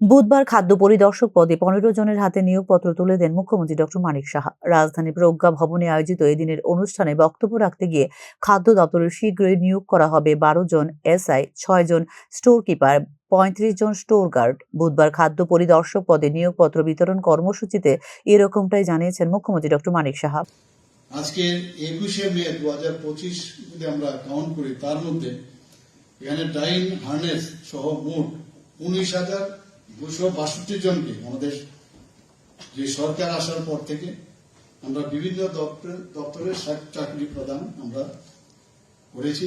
বুধবার খাদ্য পরিদর্শক পদে পনেরো জনের হাতে নিয়োগপত্র তুলে দেন মুখ্যমন্ত্রী ডক্টর মানিক সাহা। রাজধানী প্রজ্ঞা ভবনে আয়োজিত এদিনের অনুষ্ঠানে বক্তব্য রাখতে গিয়ে খাদ্য দপ্তরের শীঘ্রই নিয়োগ করা হবে বারো জন এসআই, ছয় জন স্টোর কিপার পঁয়ত্রিশ জন স্টোর গার্ড বুধবার খাদ্য পরিদর্শক পদে নিয়োগপত্র বিতরণ কর্মসূচিতে এরকমটাই জানিয়েছেন মুখ্যমন্ত্রী ডক্টর মানিক সাহা। আজকে একুশে মে দু হাজার পঁচিশ যদি আমরা কাউন্ট করি, তার মধ্যে এখানে ডাইন হার্নেস সহ মোট উনিশ হাজার দুশো বাষট্টি জনকে আমাদের যে সরকার আসার পর থেকে আমরা বিভিন্ন দপ্তর চাকরি প্রদান আমরা করেছি।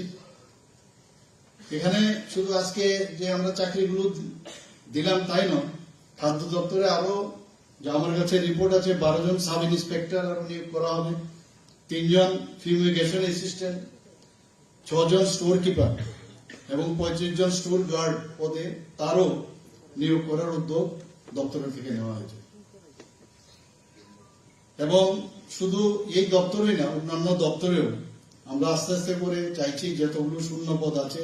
এখানে শুধু আজকে যে আমরা চাকরিগুলো দিলাম তাই নয়, খাদ্য দপ্তরে আরও যে আমার কাছে রিপোর্ট আছে, বারো জন সাব ইন্সপেক্টর আরও নিয়োগ করা হবে, তিনজন ফিউমিগেশন অ্যাসিস্ট্যান্ট ছজন স্টোর কিপার এবং পঁয়ত্রিশ জন স্টোর গার্ড পদে তারও নিয়োগ করার উদ্যোগ দপ্তরের থেকে নেওয়া হয়েছে। এবং শুধু এই দপ্তরেই না, অন্যান্য দপ্তরেও আমরা আস্তে আস্তে করে চাইছি যতগুলো শূন্য পদ আছে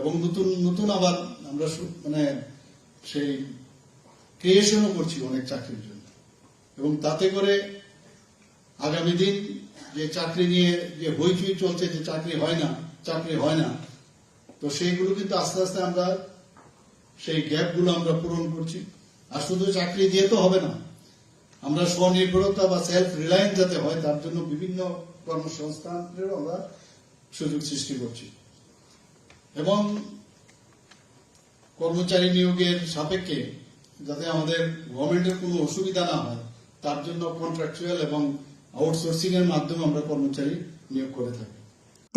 এবং নতুন নতুন আবার আমরা মানে সেই ক্রিয়েশনও করছি অনেক চাকরির জন্য। এবং তাতে করে আগামী দিন যে চাকরি নিয়ে যে হইচই চলছে যে চাকরি হয় না, চাকরি হয় না, তো সেইগুলো কিন্তু আস্তে আস্তে আমরা সেই গ্যাপগুলো আমরা পূরণ করছি। আর শুধু চাকরি দিয়ে তো হবে না, আমরা স্বনির্ভরতা বা সেলফ রিলায়েন্স যাতে হয়, তার জন্য বিভিন্ন কর্মসংস্থানেরও আমরা সুযোগ সৃষ্টি করছি। এবং কর্মচারী নিয়োগের সাপেক্ষে যাতে আমাদের গভর্নমেন্টের কোনো অসুবিধা না হয়, তার জন্য কন্ট্রাকচুয়াল এবং আউটসোর্সিং এর মাধ্যমে আমরা কর্মচারী নিয়োগ করে থাকি।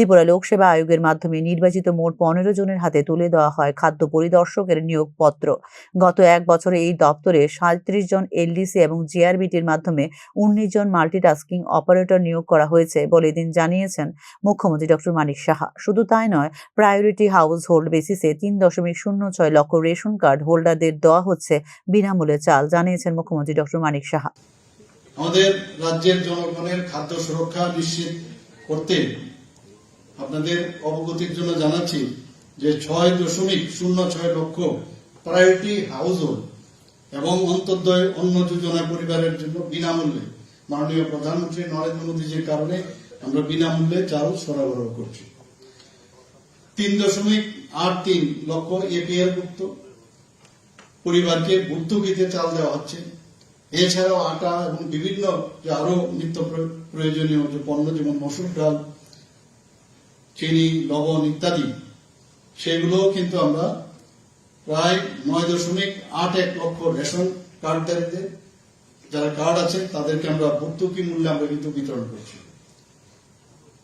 ত্রিপুরা লোকসেবা আয়োগের মাধ্যমে নির্বাচিত মোট পনেরো জনের হাতে তুলে দেওয়া হয় খাদ্য পরিদর্শকের নিয়োগপত্র। গত এক বছরে এই দপ্তরে সাঁত্রিশ জন এলডিসি এবং জিআরবিটির মাধ্যমে উনিশ জন মাল্টিটাস্কিং অপারেটর নিয়োগ করা হয়েছে বলে এদিন জানিয়েছেন মুখ্যমন্ত্রী ডক্টর মানিক সাহা। শুধু তাই নয়, প্রায়োরিটি হাউস হোল্ড বেসিসে তিন দশমিক শূন্য ছয় লক্ষ রেশন কার্ড হোল্ডারদের দেওয়া হচ্ছে বিনামূল্যে চাল, জানিয়েছেন মুখ্যমন্ত্রী ডক্টর মানিক সাহা। আমাদের রাজ্যের জনগণের খাদ্য সুরক্ষা নিশ্চিত করতে আপনাদের অবগতির জন্য জানাচ্ছি যে ছয় দশমিক শূন্য ছয় লক্ষ প্রায়োরিটি হাউস হোল্ড এবং অন্তর্দয় অন্য যোজনা পরিবারের জন্য বিনামূল্যে মাননীয় প্রধানমন্ত্রী নরেন্দ্র মোদীজির কারণে আমরা বিনামূল্যে চাল সরবরাহ করছি। তিন দশমিক আট তিন লক্ষ এপিএল ভুক্ত পরিবারকে ভর্তুকিতে চাল দেওয়া হচ্ছে। এছাড়াও আটা এবং বিভিন্ন যে আরও নিত্য প্রয়োজনীয় যে পণ্য, যেমন মসুর ডাল চিনি, লবণ ইত্যাদি সেগুলো কিন্তু আমরা প্রায় নয় দশমিক আট এক লক্ষ রেশন কার্ডধারীদের, যারা কার্ড আছে, তাদেরকে আমরা ভর্তুকি মূল্যে আমরা কিন্তু বিতরণ করছি।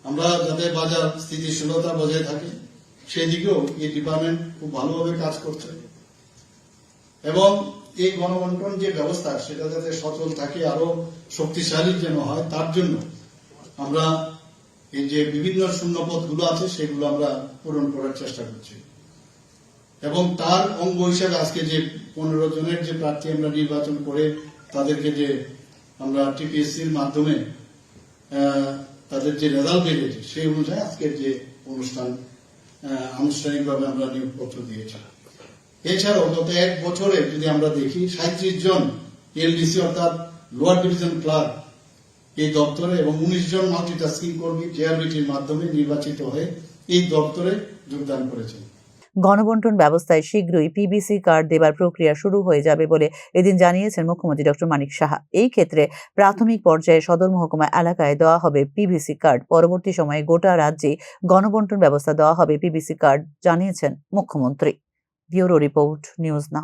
আমরা যাতে বাজার স্থিতিশীলতা বজায় থাকে সেদিকেও এই ডিপার্টমেন্ট খুব ভালোভাবে কাজ করছে। এবং এই গণবন্টন যে ব্যবস্থা, সেটা যাতে সচল থাকে আরও শক্তিশালী যেন হয়, তার জন্য আমরা এই যে বিভিন্ন শূন্যপদগুলো আছে, সেগুলো আমরা পূরণ করার চেষ্টা করছি। এবং তার অঙ্গ হিসেবে আজকে যে পনেরো জনের যে প্রার্থী আমরা নির্বাচন করে, তাদেরকে যে আমরা টিপিএসসির মাধ্যমে তাদের যে রেজাল্ট বেরিয়েছে, সেই অনুযায়ী আজকের যে অনুষ্ঠান আনুষ্ঠানিকভাবে আমরা নিয়োগপত্র দিয়েছি। এছাড়াও গত এক বছরে যদি আমরা দেখি সাঁত্রিশ জন এলডিসি অর্থাৎ লোয়ার ডিভিশন ক্লার্ক এই দপ্তরে এবং উনিশ জন মাল্টিটাস্কিং কর্মী জেআরবিটির মাধ্যমে নির্বাচিত হয়ে এই দপ্তরে যোগদান করেছেন। গণবন্টন ব্যবস্থায় শীঘ্রই পিবিসি কার্ড দেবার প্রক্রিয়া শুরু হয়ে যাবে বলে এদিন জানিয়েছেন মুখ্যমন্ত্রী ডক্টর মানিক সাহা। এই ক্ষেত্রে প্রাথমিক পর্যায়ে সদর মহকুমা এলাকায় দেওয়া হবে পিভিসি কার্ড পরবর্তী সময়ে গোটা রাজ্যে গণবন্টন ব্যবস্থা দেওয়া হবে পিবিসি কার্ড জানিয়েছেন মুখ্যমন্ত্রী। ব্যুরো রিপোর্ট, নিউজ না